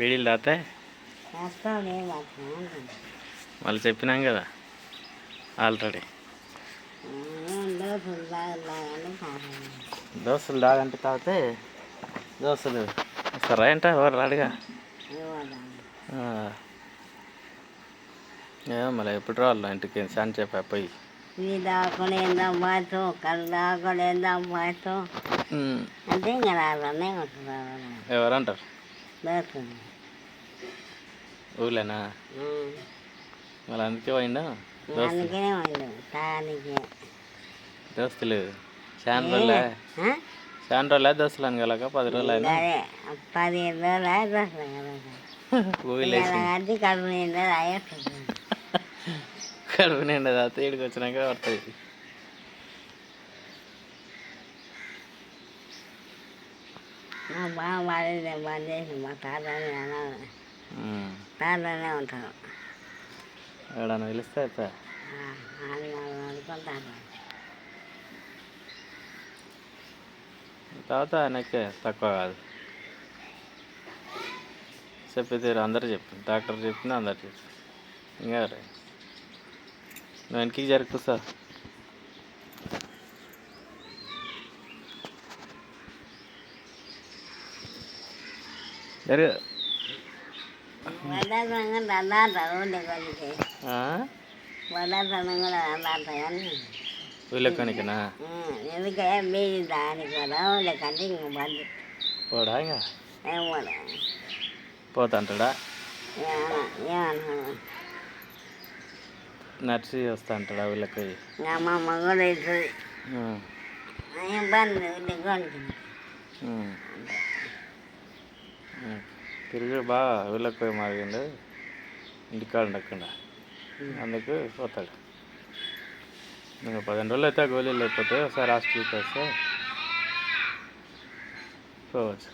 వీడియోలు వస్తాను మళ్ళీ చెప్పినాం కదా ఆల్రెడీ. దోశలు దాగంటే తాగితే దోశలు వస్తారా ఏంట ఎవరు రాడుగా? ఆ. ఏమో మళ్ళీ ఎప్పుడు రావాలి ఇంటికి శాన్ చెప్పా పోయి. బాతో కళ్ళు బాతో. అంటే ఇంకా రాళ్ళనే ఎవరంటారు? దోశలు ఊళ్ళేనా మళ్ళీ అందుకే పోయిండా? దోస్తులు. అందుకనే వాళ్ళు తాగానికి దోస్తులు శాన్ రోజులే? శాన్ రోజులే దోస్తులు అనగలక పది రోజులు. అయినా పదిహేను రోజులు కడుపు నిండా తాగేస్తుంది కడుపు నిండా తాగితే ఇక్కడికి వచ్చినాక పడుతుంది. మా బావ వాడిందే బంద్ చేసి మా తాతని అనాలి. తాతనే ఉంటారు ఎవడన్నా పిలిస్తే అనుకుంటారు తర్వాత ఆయనకే తక్కువ కాదు. చెప్పి తీరు అందరు చెప్పి. డాక్టర్ చెప్పింది అందరు చెప్పి. ఇంకా నువ్వు వెనక్కి జరుపు సార్ జరుగు కూడా అల్లాడతారు ఊళ్ళో కొలికి ఆ? వడ్డాసనం కూడా అల్లాడతాయి అని వీళ్ళకొనికినా ఎందుకే బీజీ దానికి కూడా ఊళ్ళో కంటే ఇంక? బంద్ పోడా ఇంకా నర్సి వస్తా అంటాడా వీళ్ళకి మా మగడు ఇస్తుంది ఉమ్. ఏం బంద్ తిరిగి బాగా వీళ్ళకి పోయి మారిండు ఇంటికాడ ఉండకుండా అందుకు పోతాడు. ఇంకా పదిహేను రోజులు అయితే గోళీలు లేకపోతే ఒకసారి హాస్టల్కి వస్తే పోవచ్చు.